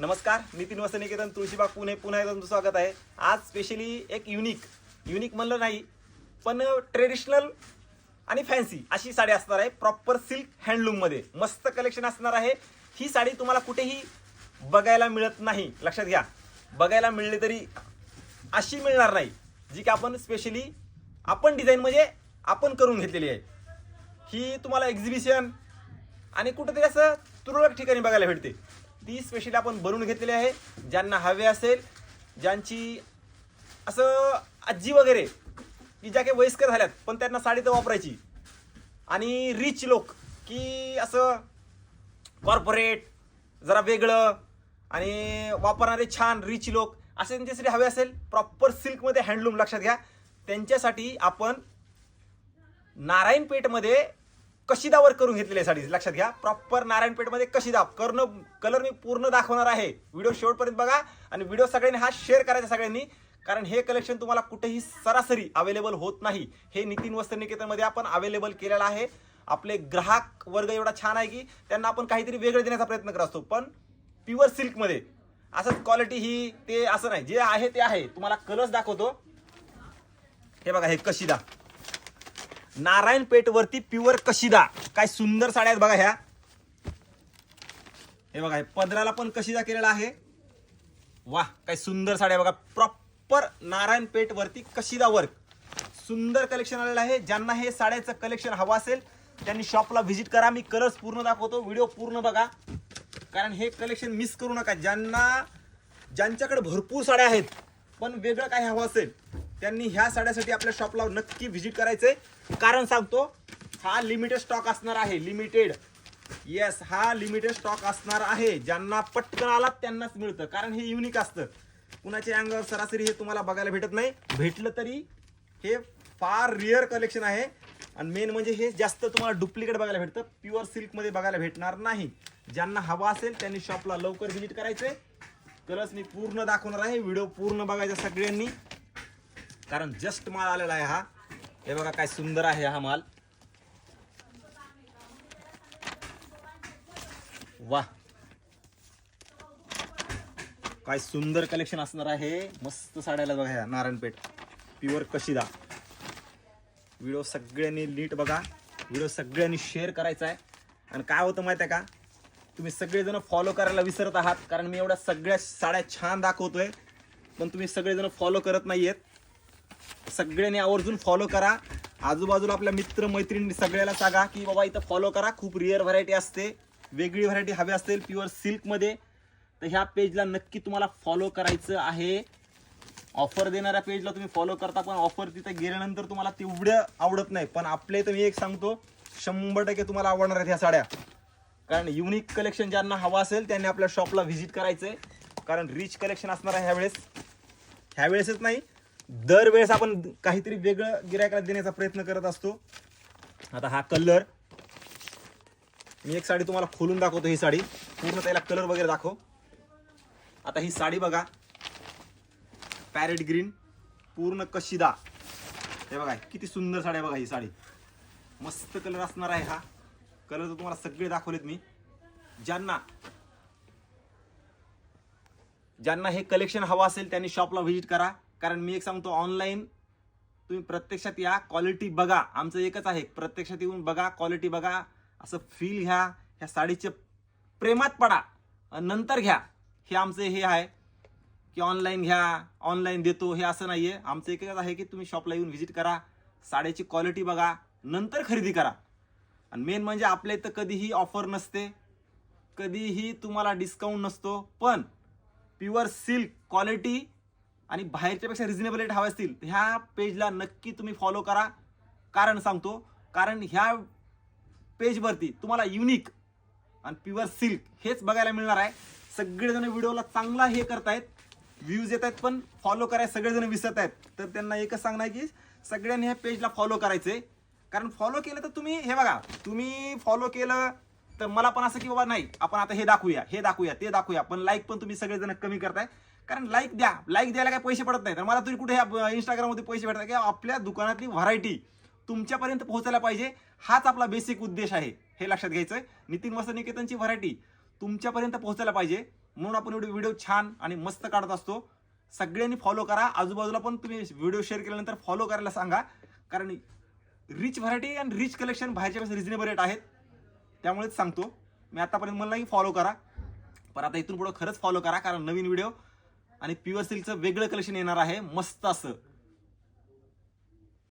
नमस्कार नितीन वसनिकेतन तुळशीबाग पुणे पुन्हा एकदा तुमचं स्वागत आहे. आज स्पेशली एक युनिक युनिक म्हणलं नाही पण ट्रेडिशनल आणि फॅन्सी अशी साडी असणार आहे प्रॉपर सिल्क हँडलूममध्ये मस्त कलेक्शन असणार आहे. ही साडी तुम्हाला कुठेही बघायला मिळत नाही. लक्षात घ्या. बघायला मिळले तरी अशी मिळणार नाही जी की आपण स्पेशली आपण डिझाईन म्हणजे आपण करून घेतलेली आहे. ही तुम्हाला एक्झिबिशन आणि कुठेतरी असं तुरळक ठिकाणी बघायला भेटते. ती स्पेशली आपण बनवून घेतलेली आहे. ज्यांना हवे असेल ज्यांची असं आजी वगैरे की ज्या काही वयस्कर झाल्यात पण त्यांना साडी तर वापरायची. आणि रिच लोक की असं कॉर्पोरेट जरा वेगळं आणि वापरणारे छान रिच लोक असे त्यांच्यासाठी हवे असेल प्रॉपर सिल्कमध्ये हँडलूम लक्षात घ्या. त्यांच्यासाठी आपण नारायणपेठमध्ये कशिदावर करून घेतलेली साडी लक्षात घ्या प्रॉपर नारायणपेठमध्ये कशिदा कर्ण कलर मी पूर्ण दाखवणार आहे. व्हिडिओ शेवटपर्यंत बघा आणि व्हिडिओ सगळ्यांनी हा शेअर करायचा सगळ्यांनी. कारण हे कलेक्शन तुम्हाला कुठेही सरासरी अवेलेबल होत नाही. हे नितीन वस्त्रनिकेतनमध्ये आपण अवेलेबल केलेलं आहे. आपले ग्राहक वर्ग एवढा छान आहे की त्यांना आपण काहीतरी वेगळं देण्याचा प्रयत्न करत असतो. पण प्युअर सिल्कमध्ये असंच क्वालिटी ही ते असं नाही. जे आहे ते आहे. तुम्हाला कलर्स दाखवतो. हे बघा हे कशिदा. नारायण वरती प्युअर कशिदा. काय सुंदर साड्या आहेत बघा ह्या. हे बघा पदराला पण कशिदा केलेला आहे. वा काय सुंदर साड्या बघा. प्रॉपर नारायण वरती कशिदा वर्क सुंदर कलेक्शन आलेलं आहे. ज्यांना हे साड्याचं कलेक्शन हवं असेल त्यांनी शॉपला व्हिजिट करा. मी कलर्स पूर्ण दाखवतो. व्हिडिओ पूर्ण बघा. कारण हे कलेक्शन मिस करू नका. ज्यांना ज्यांच्याकडे भरपूर साड्या आहेत पण वेगळं काय हवं असेल त्यांनी ह्या साड्यासाठी आपल्या शॉपला नक्की व्हिजिट करायचंय. कारण सांगतो हा लिमिटेड स्टॉक असणार आहे. लिमिटेड येस हा लिमिटेड स्टॉक असणार आहे. ज्यांना पटकन आलात त्यांनाच मिळतं. कारण हे युनिक असतं. कुणाच्या अंगावर सरासरी हे तुम्हाला बघायला भेटत नाही. भेटलं तरी हे फार रिअर कलेक्शन आहे. आणि मेन म्हणजे हे जास्त तुम्हाला डुप्लिकेट बघायला भेटतं. प्युअर सिल्कमध्ये बघायला भेटणार नाही. ज्यांना हवा असेल त्यांनी शॉपला लवकर व्हिजिट करायचंय. कलर्स मी पूर्ण दाखवणार आहे. व्हिडिओ पूर्ण बघायचा सगळ्यांनी. कारण जस्ट माल आलेला आहे हा. हे बघा काय सुंदर आहे हा माल. वा काय सुंदर कलेक्शन असणार आहे. मस्त साड्याला बघा ह्या नारायणपेठ. प्युअर कशीदा. व्हिडिओ सगळ्यांनी नीट बघा. व्हिडिओ सगळ्यांनी शेअर करायचा आहे. आणि काय होतं माहिती आहे का? तुम्ही सगळेजण फॉलो करायला विसरत आहात. कारण मी एवढ्या सगळ्या साड्या छान दाखवतोय. पण तुम्ही सगळेजण फॉलो करत नाहीयेत. सगळ्यांनी आवर्जून फॉलो करा. आजूबाजूला आपल्या मित्र मैत्रिणी सगळ्याला सांगा की बाबा इथं फॉलो करा. खूप रिअर व्हरायटी असते. वेगळी व्हरायटी हवी असेल प्युअर सिल्कमध्ये तर ह्या पेजला नक्की तुम्हाला फॉलो करायचं आहे. ऑफर देणाऱ्या पेजला तुम्ही फॉलो करता पण ऑफर तिथे गेल्यानंतर तुम्हाला तेवढं आवडत नाही. पण आपल्या इथं मी एक सांगतो शंभर टक्के तुम्हाला आवडणार आहेत ह्या साड्या. कारण युनिक कलेक्शन ज्यांना हवं असेल त्यांनी आपल्या शॉपला व्हिजिट करायचंय. कारण रिच कलेक्शन असणार आहे ह्यावेळेस. ह्यावेळेसच नाही दरवेळेस आपण काहीतरी वेगळं गिरायकाला देण्याचा प्रयत्न करत असतो. आता हा कलर मी एक साडी तुम्हाला खोलून दाखवतो ही साडी. पूर्ण त्याला कलर वगैरे दाखव. आता ही साडी बघा. पॅरेट ग्रीन पूर्ण कशिदा. हे बघा किती सुंदर साडी आहे बघा ही साडी. मस्त कलर असणार आहे हा. कलर तर तुम्हाला सगळे दाखवलेत मी. ज्यांना ज्यांना हे कलेक्शन हवं असेल त्यांनी शॉपला व्हिजिट करा. कारण मी एक सांगतो ऑनलाईन तुम्ही प्रत्यक्षात या क्वालिटी बघा. आमचं एकच आहे प्रत्यक्षात येऊन बघा क्वालिटी बघा. असं फील घ्या ह्या साडीचे प्रेमात पडा. नंतर घ्या. हे आमचं हे आहे की ऑनलाईन घ्या ऑनलाईन देतो हे असं नाही आहे आमचं एकच आहे की तुम्ही शॉपला येऊन व्हिजिट करा साड्याची क्वालिटी बघा नंतर खरेदी करा. आणि मेन म्हणजे आपल्या इथं कधीही ऑफर नसते कधीही तुम्हाला डिस्काउंट नसतो पण प्युअर सिल्क क्वालिटी आणि बाहेरच्यापेक्षा रिझनेबल रेट हवे असतील ह्या पेजला नक्की तुम्ही फॉलो करा. कारण सांगतो कारण ह्या पेजवरती तुम्हाला युनिक आणि प्युअर सिल्क हेच बघायला मिळणार आहे. सगळेजण व्हिडिओला चांगला हे करतायत व्ह्यूज येत आहेत पण फॉलो करायला सगळेजण विसरत आहेत तर त्यांना एकच सांगणार की सगळ्यांनी ह्या पेजला फॉलो करायचंय. कारण फॉलो केलं तर तुम्ही हे बघा तुम्ही फॉलो केलं तर मला पण असं की बाबा नाही आपण आता हे दाखवूया हे दाखवूया ते दाखवूया पण लाईक पण तुम्ही सगळेजण कमी करताय. कारण लाईक द्या. लाईक द्यायला काय पैसे पडत नाही. तर मला तुम्ही कुठे इंस्टाग्राममध्ये पैसे भेटतात? किंवा आपल्या दुकानातली व्हरायटी तुमच्यापर्यंत पोहोचायला पाहिजे. हाच आपला बेसिक उद्देश आहे. हे लक्षात घ्यायचं आहे नितीन वस्त निकेतनची व्हरायटी तुमच्यापर्यंत पोहोचायला पाहिजे. म्हणून आपण एवढे व्हिडिओ छान आणि मस्त काढत असतो. सगळ्यांनी फॉलो करा. आजूबाजूला पण तुम्ही व्हिडिओ शेअर केल्यानंतर फॉलो करायला सांगा. कारण रिच व्हरायटी आणि रिच कलेक्शन बाहेरच्या रिजनेबल रेट आहेत. त्यामुळेच सांगतो. मी आतापर्यंत म्हणलं की फॉलो करा. पण आता इथून पुढे खरंच फॉलो करा. कारण नवीन व्हिडिओ आणि प्युअर सिल्कचं वेगळं कलेक्शन येणार आहे. मस्त असं.